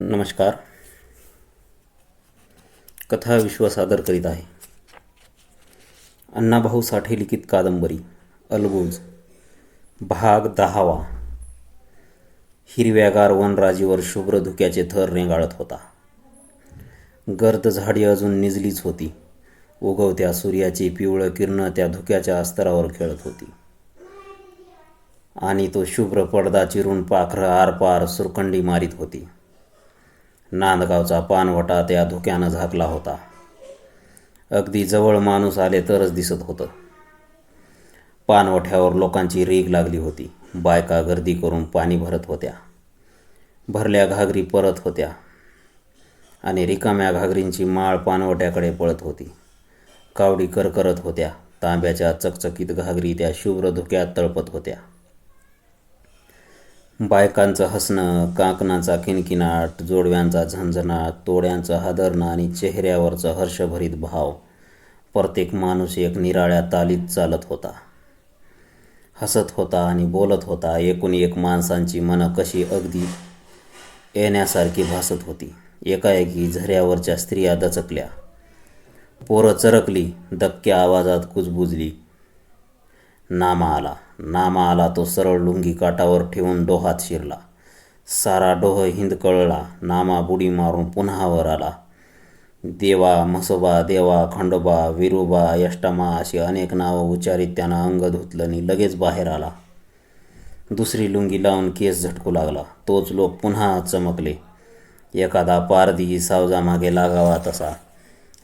नमस्कार. कथा विश्व सादर करीत आहे. अण्णाभाऊ साठे लिखित कादंबरी अलगुज भाग दहावा. हिरव्यागार वनराजीवर शुभ्र धुक्याचे थर रेंगाळत होता. गर्द झाडी अजून निजलीच होती. उगवत्या सूर्याची पिवळं किरणं त्या धुक्याच्या अस्तरावर खेळत होती. आणि तो शुभ्र पडदा चिरून पाखरं आरपार सुरकंडी मारीत होती. नांदगावचा पानवटा त्या धुक्यानं झाकला होता. अगदी जवळ माणूस आले तरच दिसत होतं. पानवठ्यावर लोकांची रीग लागली होती. बायका गर्दी करून पाणी भरत होत्या. भरल्या घागरी परत होत्या. आणि रिकाम्या घागरींची माळ पानवट्याकडे पळत होती. कावडी करकरत होत्या. तांब्याच्या चकचकीत घागरी त्या शुभ्र धुक्यात तळपत होत्या. बायकांचं हसणं काकणाचा किणकिणाट जोडव्यांचा झणझणाट तोड्यांचं हादरणं आणि चेहऱ्यावरचं हर्षभरीत भाव. प्रत्येक माणूस एक निराळ्या तालीत चालत होता. हसत होता आणि बोलत होता. एकूण एक माणसांची मनं कशी अगदी येण्यासारखी भासत होती. एकाएकी झऱ्यावरच्या स्त्रिया दचकल्या. पोरं चरकली दक्क्या आवाजात कुजबुजली. नामा आला. नामा आला तो सरळ लुंगी काटावर ठेवून डोहात शिरला. सारा डोह हिंदकळला नामा बुडी मारून पुन्हा वर आला. देवा म्हसोबा देवा खंडोबा विरोबा यष्टमा अशी अनेक नावं उच्चारित त्यानं अंग धुतलं आणि लगेच बाहेर आला. दुसरी लुंगी लावून केस झटकू लागला. तोच लोक पुन्हा चमकले. एखादा पारधी सावजामागे लागावा तसा.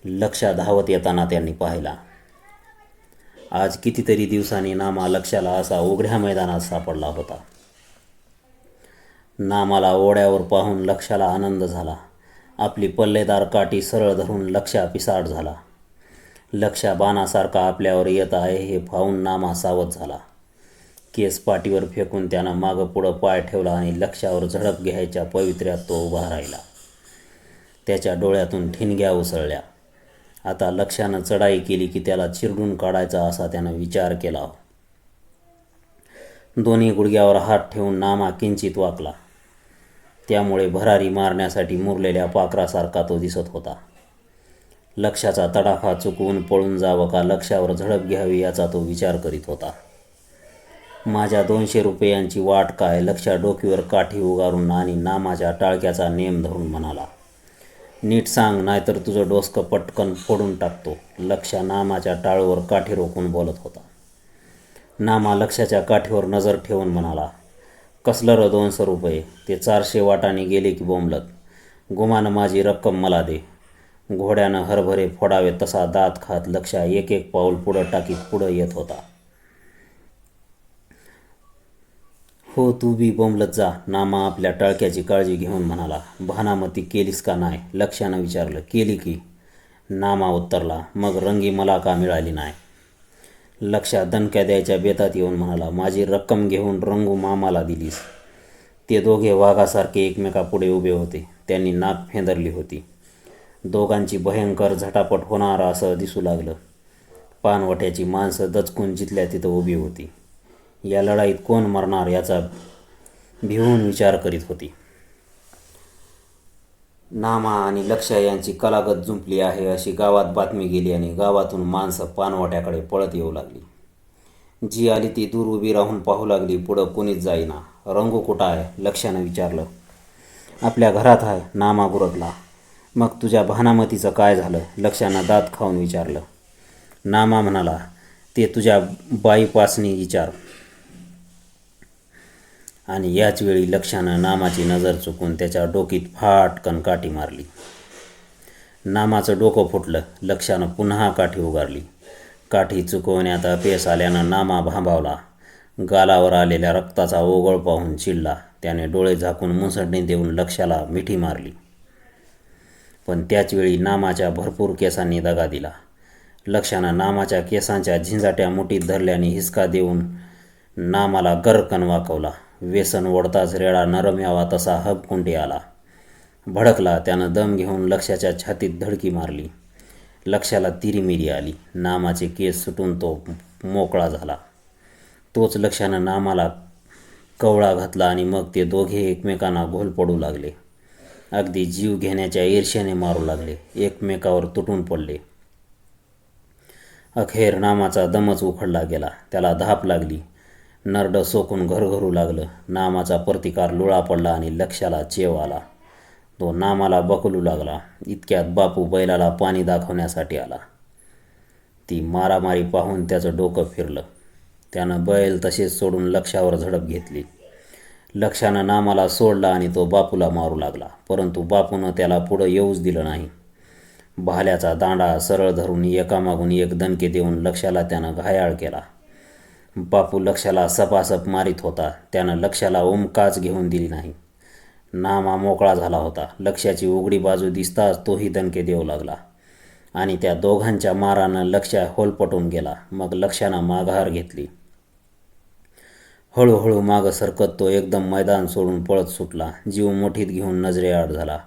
लक्षा धावत येताना त्यांनी पाहिला. आज कितीतरी दिवसांनी नामा लक्षाला असा उघड्या मैदानात सापडला होता. नामाला ओढ्यावर पाहून लक्षाला आनंद झाला. आपली पल्लेदार काठी सरळ धरून लक्षा पिसाट झाला. लक्षा बाणासारखा आपल्यावर येत आहे हे पाहून नामा सावध झाला. केस पाठीवर फेकून त्यानं मागं पुढं पाय ठेवला आणि लक्षावर झडप घ्यायच्या पवित्र्यात तो उभा राहिला. त्याच्या डोळ्यातून ठिणग्या उसळल्या. आता लक्षानं चढाई केली की त्याला चिरडून काढायचा असा त्यानं विचार केला. दोन्ही गुडघ्यावर हात ठेवून नामा किंचित वाकला. त्यामुळे भरारी मारण्यासाठी मुरलेल्या पाखरासारखा तो दिसत होता. लक्षाचा तडाखा चुकवून पळून जावं का लक्षावर झडप घ्यावी याचा तो विचार करीत होता. माझ्या दोनशे रुपयांची वाट काय? लक्षा डोकीवर काठी उगारून आणि नामाच्या टाळक्याचा नेम धरून म्हणाला. नीट सांग नाहीतर तुझं डोसकं पटकन फोडून टाकतो. लक्ष नामाच्या टाळूवर काठी रोखून बोलत होता. नामा लक्षाच्या काठीवर नजर ठेवून म्हणाला कसलं र दोनशे रुपये? ते चारशे वाटाने गेले की बोंबलत. गुमानं माझी रक्कम मला दे. घोड्यानं हरभरे फोडावे तसा दात खात लक्ष एक एक पाऊल पुढं टाकीत पुढं येत होता. हो तू बी बोंबलत जा. नामा आपल्या टाळक्याची काळजी घेऊन म्हणाला. भानामती केलीस का नाही? लक्षानं विचारलं. केली की. नामा उत्तरला. मग रंगी मला का मिळाली नाही? लक्षा दणक्या द्यायच्या बेतात येऊन म्हणाला माझी रक्कम घेऊन रंगू मामाला दिलीस. ते दोघे वाघासारखे एकमेकापुढे उभे होते. त्यांनी नाक फेंदरली होती. दोघांची भयंकर झटापट होणार असं दिसू लागलं. पानवट्याची माणसं दचकून जिथल्या तिथं उभी होती. या लढाईत कोण मरणार याचा भिवून विचार करीत होती. नामा आणि लक्षा यांची कलागत जुंपली आहे अशी गावात बातमी गेली आणि गावातून माणसं पानवाट्याकडे पळत येऊ लागली. जी आली ती दूर उभी राहून पाहू लागली पुढं कोणीच जाईना. रंगू कुठं आहे? लक्षानं विचारलं. आपल्या घरात आहे नामा गुरदला मग तुझ्या भानामतीचं काय झालं? लक्षानं दात खाऊन विचारलं. नामा म्हणाला ते तुझ्या बाईपासनी विचार. आणि याच वेळी लक्षानं नामाची नजर चुकून त्याच्या डोकीत फाटकन काठी मारली. नामाचं डोकं फुटलं लक्षानं पुन्हा काठी उगारली काठी चुकवण्यात अपयश आल्यानं नामा भांबावला. गालावर आलेल्या रक्ताचा ओघळ पाहून चिडला. त्याने डोळे झाकून मुसडणी देऊन लक्षाला मिठी मारली. पण त्याचवेळी नामाच्या भरपूर केसांनी दगा दिला. लक्षानं नामाच्या केसांच्या झिंजाट्या मुठीत धरल्याने हिसका देऊन नामाला गरकन वाकवला. व्यसन ओढताच रेडा नरम यावा तसा हबकुंडी आला. भडकला त्यानं दम घेऊन लक्षाच्या छातीत धडकी मारली. लक्षाला तिरीमिरी आली. नामाचे केस सुटून तो मोकळा झाला. तोच लक्षानं नामाला कवळा घातला आणि मग ते दोघे एकमेकांना घोल पडू लागले. अगदी जीव घेण्याच्या ईर्ष्याने मारू लागले. एकमेकावर तुटून पडले. अखेर नामाचा दमच उखडला गेला. त्याला धाप लागली. नरड सोकून घरघरू लागलं. नामाचा प्रतिकार लुळा पडला आणि लक्षाला चेव आला. तो नामाला बकलू लागला. इतक्यात बापू बैलाला पाणी दाखवण्यासाठी आला. ती मारामारी पाहून त्याचं डोकं फिरलं. त्यानं बैल तसेच सोडून लक्षावर झडप घेतली. लक्षानं नामाला सोडला आणि तो बापूला मारू लागला. परंतु बापूनं त्याला पुढं येऊच दिलं नाही. भाल्याचा दांडा सरळ धरून एकामागून एक दणके देऊन लक्षाला त्यानं घायाळ केला. बापू लक्षाला सपासप मारित होता. त्यानं लक्षाला उमकाच घेऊन दिली नाही. नामा मोकळा झाला होता. लक्षाची उघडी बाजू दिसताच तोही दणके देऊ लागला. आणि त्या दोघांच्या मारानं लक्ष्या होलपटून गेला. मग लक्षानं माघार घेतली. हळूहळू मागं सरकत तो एकदम मैदान सोडून पळत सुटला. जीव मोठीत घेऊन नजरेआड झाला.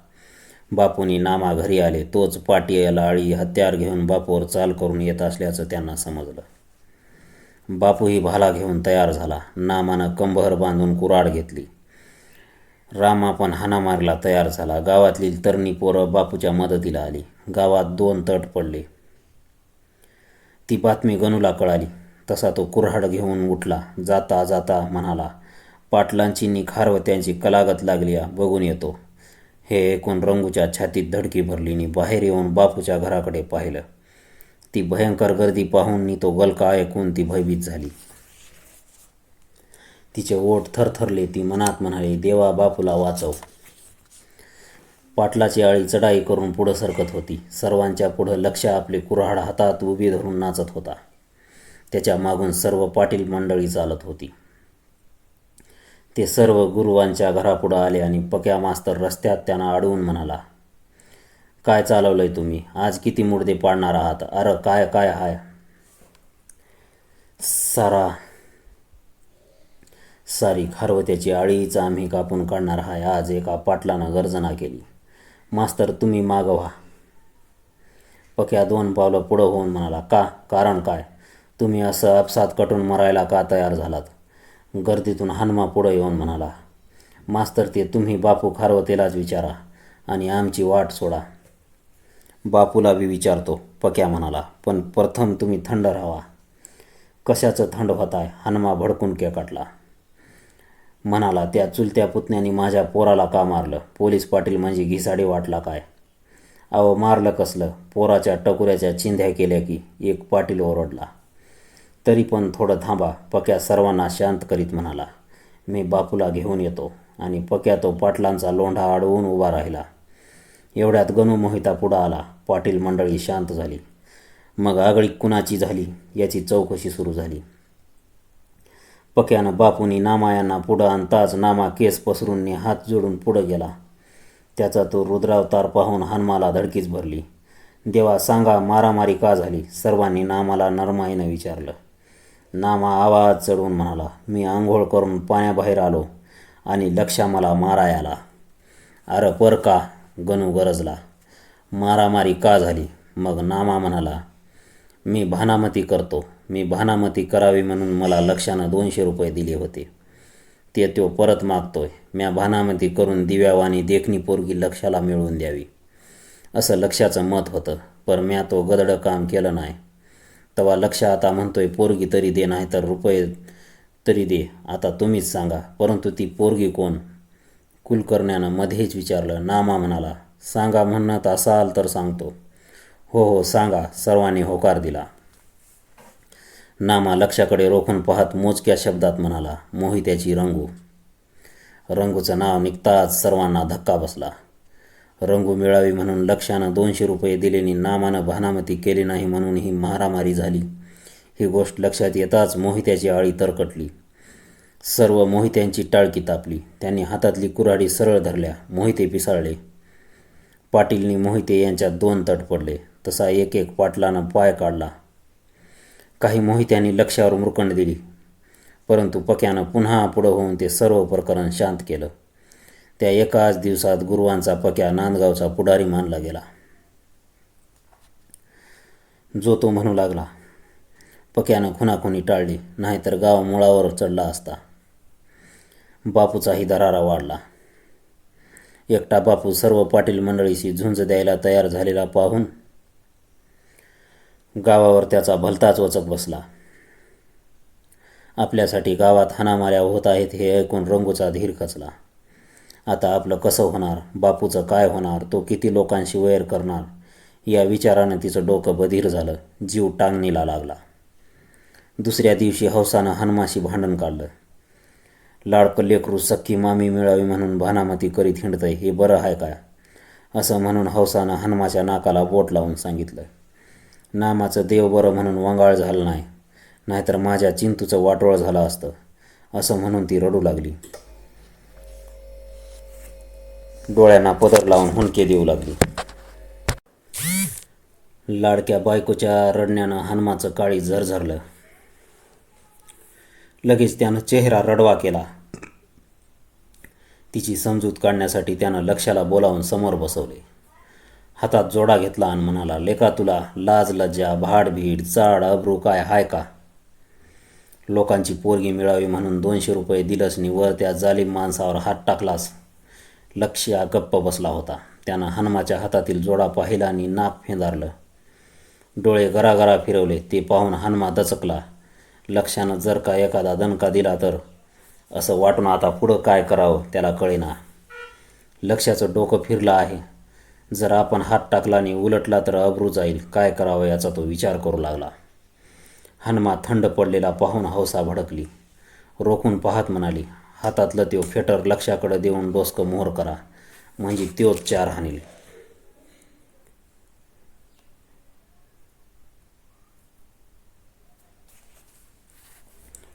बापूनी नामा घरी आले. तोच पाटी आळी हत्यार घेऊन बापूवर चाल करून येत असल्याचं त्यांना समजलं. बापूही भाला घेऊन तयार झाला. नामानं कंबहर बांधून कुराड घेतली. रामा पण हाणामारला तयार झाला. गावातली तरणी पोरं बापूच्या मदतीला आली. गावात दोन तट पडले. ती बातमी गणूला कळाली. तसा तो कुऱ्हाड घेऊन उठला. जाता जाता म्हणाला पाटलांची निखार व त्यांची कलागत लागली आ, बघून येतो. हे ऐकून रंगूच्या छातीत धडकी भरली बाहेर येऊन बापूच्या घराकडे पाहिलं. ती भयंकर गर्दी पाहून नि तो गलका ऐकून ती भयभीत झाली. तिचे ओठ थरथरले ती मनात म्हणाली देवा बापूला वाचव. पाटलाची आळी चढाई करून पुढं सरकत होती. सर्वांच्या पुढं लक्ष आपले कुऱ्हाड हातात उभी धरून नाचत होता. त्याच्या मागून सर्व पाटील मंडळी चालत होती. ते सर्व गुरुवांच्या घरापुढं आले आणि पक्या मास्तर रस्त्यात त्यांना अडवून म्हणाला काय चालवलंय तुम्ही? आज किती मुर्दे पाडणार आहात? अरे काय काय हाय? सारा सारी खारवत्याची आळीच आम्ही कापून काढणार हाय. आज एका पाटलानं गर्जना केली. मास्तर तुम्ही मागवा. पक्या दोन पावलं पुढं होऊन म्हणाला का? कारण काय? तुम्ही असं अपसात कटून मरायला का तयार झालात? गर्दीतून हनुमा पुढं येऊन म्हणाला मास्तर ते तुम्ही बापू खारवतेलाच विचारा आणि आमची वाट सोडा. बापूला बी विचारतो पक्या म्हणाला पण प्रथम तुम्ही थंड राहा. कशाचं थंड होताय? हनुमा भडकून केकाटला म्हणाला त्या चुलत्या पुतण्याने माझ्या पोराला का मारलं? पोलीस पाटील म्हणजे घिसाडी वाटला काय? अहो मारलं कसलं? पोराच्या टकुऱ्याच्या चिंध्या केल्या की एक पाटील ओरडला. तरी पण थोडं थांबा पक्या सर्वांना शांत करीत म्हणाला. मी बापूला घेऊन येतो आणि पक्या तो पाटलांचा लोंढा अडवून उभा राहिला. एवढ्यात गणू मोहिता पुढं आला. पाटील मंडळी शांत झाली. मग आगळी कुणाची झाली? याची चौकशी सुरू झाली. पक्यानं बापूनी नामा यांना पुढं आणताच नामा केस पसरून हात जोडून पुढं गेला. त्याचा तो रुद्रावतार पाहून हनुमाला धडकीच भरली. देवा सांगा मारामारी का झाली? सर्वांनी नामाला नरमाईनं विचारलं. नामा आवाज चढवून म्हणाला मी आंघोळ करून पाण्याबाहेर आलो आणि लक्षा मला माराय आला. अरे पर का? गणू गरजला. मारामारी का झाली? मग नामा म्हणाला मी भानामती करतो. मी भानामती करावी म्हणून मला लक्षानं दोनशे रुपये दिले होते. ते तो परत मागतोय. म्या भानामती करून दिव्यावानी देखणी पोरगी लक्षाला मिळवून द्यावी. असं लक्षाचं मत होतं पर म्या तो गदडं काम केलं नाही. तेव्हा लक्ष आता म्हणतोय पोरगी तरी दे नाही तर रुपये तरी दे. आता तुम्हीच सांगा परंतु ती पोरगी कोण? कुलकर्ण्यानं मध्येच विचारलं नामा म्हणाला सांगा म्हणत असाल तर सांगतो. हो हो सांगा सर्वांनी होकार दिला. नामा लक्षाकडे रोखून पाहत मोजक्या शब्दात म्हणाला मोहित्याची रंगू. रंगूचं नाव निघताच सर्वांना धक्का बसला. रंगू मिळावी म्हणून लक्षानं दोनशे रुपये दिलेनी नामानं भानामती केली नाही म्हणून ही मारामारी झाली. ही गोष्ट लक्षात येताच मोहित्याची आळी तरकटली. सर्व मोहित्यांची टाळकी तापली. त्यांनी हातातली कुऱ्हाडी सरळ धरल्या. मोहिते पिसाळले. पाटीलनी मोहिते यांच्यात दोन तट पडले. तसा एक एक पाटलानं पाय काढला. काही मोहित्यांनी लक्षावर मुरकंड दिली. परंतु पक्यानं पुन्हा पुढं होऊन ते सर्व प्रकरण शांत केलं. त्या एकाच दिवसात गुरुवांचा पक्या नांदगावचा पुढारी मानला गेला. जो तो म्हणू लागला पक्यानं खुनाखुनी टाळली नाहीतर गाव मुळावर चढला असता. बापूचाही दरारा वाढला. एकटा बापू सर्व पाटील मंडळीशी झुंज द्यायला तयार झालेला पाहून गावावर त्याचा भलताच वचक बसला. आपल्यासाठी गावात हाणामाऱ्या होत आहेत हे ऐकून रंगूचा धीर खचला. आता आपलं कसं होणार? बापूचं काय होणार? तो किती लोकांशी वैर करणार? या विचारानं तिचं डोकं बधीर झालं. जीव टांगणीला लागला. दुसऱ्या दिवशी हौसानं हनुमाशी भांडण काढलं. लाडकं लेकरू सख्खी मामी मिळावी म्हणून भानामती करीत हिंडतंय हे बरं आहे का? असं म्हणून हौसानं हनुमाच्या नाकाला बोट लावून सांगितलं नामाचं देव बरं म्हणून वंगाळ झालं नाही नाहीतर माझ्या चिंतूचं वाटोळ झालं असतं असं म्हणून ती रडू लागली. डोळ्यांना पदर लावून हुंडके देऊ लागली. लाडक्या बायकोच्या रडण्यानं हनुमाचं काळी झरझरलं लगेच त्यानं चेहरा रडवा केला. तिची समजूत काढण्यासाठी त्यानं लक्षाला बोलावून समोर बसवले. हातात जोडा घेतला आणि म्हणाला लेका तुला लाज लज्जा भाडभीड चाड अब्रू काय हाय का? लोकांची पोरगी मिळावी म्हणून दोनशे रुपये दिलंस नि वर त्या जालिम माणसावर हात टाकलास. लक्ष्या गप्प बसला होता. त्यानं हनुमाच्या हातातील जोडा पाहिला आणि नाक फेंदारलं. डोळे गरागरा फिरवले. ते पाहून हनुमा दचकला. लक्षानं जर का एखादा दणका दिला तर असं वाटून आता पुढं काय करावं त्याला कळेना. लक्षाचं डोकं फिरलं आहे. जर आपण हात टाकला आणि उलटला तर अब्रू जाईल. काय करावं याचा तो विचार करू लागला. हनुमा थंड पडलेला पाहून हौसा भडकली. रोखून पाहत म्हणाली हातातलं त्यो फेटर लक्षाकडं देऊन डोसकं मोहर करा. म्हणजे त्योच चार हाणील.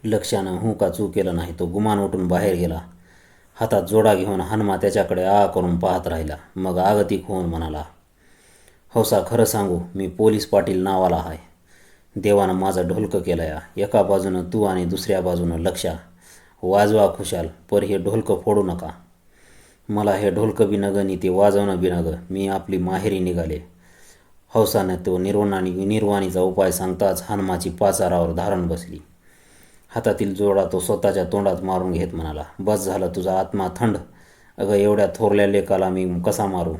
लक्षानं हू का चू केलं नाही तो गुमान उठून बाहेर गेला. हातात जोडा घेऊन हनुमा त्याच्याकडे आ करून पाहत राहिला. मग आगतिक होऊन म्हणाला हो हौसा खरं सांगू मी पोलीस पाटील नावाला आहे. देवानं माझं ढोलकं केलं या एका बाजूनं तू आणि दुसऱ्या बाजूनं लक्षा वाजवा खुशाल पर हे ढोलकं फोडू नका. मला हे ढोलकं बिनगं नगं ते वाजवणं बिनगं मी आपली माहेरी निघाले. हो हौसानं तो निर्वाणी निर्वाणीचा उपाय सांगताच हनुमाची पाचारावर धारण बसली. हातातील जोडा तो स्वतःच्या तोंडात मारून घेत म्हणाला बस झालं तुझा आत्मा थंड. अगं एवढ्या थोरल्या लेकाला मी कसा मारू?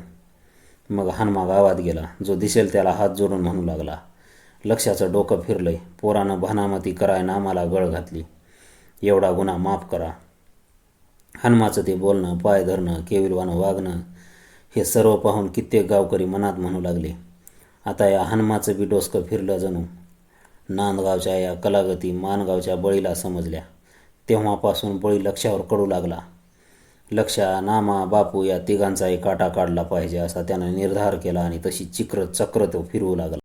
मग हनुमा गावात गेला जो दिसेल त्याला हात जोडून म्हणू लागला. लक्षाचं डोकं फिरलंय पोरानं भानामती कराय नामाला गळ घातली. एवढा गुन्हा माफ करा. हनुमाचं ते बोलणं पाय धरणं केविलवानं वागणं हे सर्व पाहून कित्येक गावकरी मनात म्हणू लागले. आता या हनुमाचं बी डोसकं फिरलं जणू. नांदगावच्या या कलागती मानगावच्या बळीला समजल्या. तेव्हापासून बळी लक्षावर कडू लागला. लक्षा नामा बापू या तिघांचाही काटा काढला पाहिजे असा त्यानं निर्धार केला आणि तशी चिक्र चक्र तो फिरवू लागला.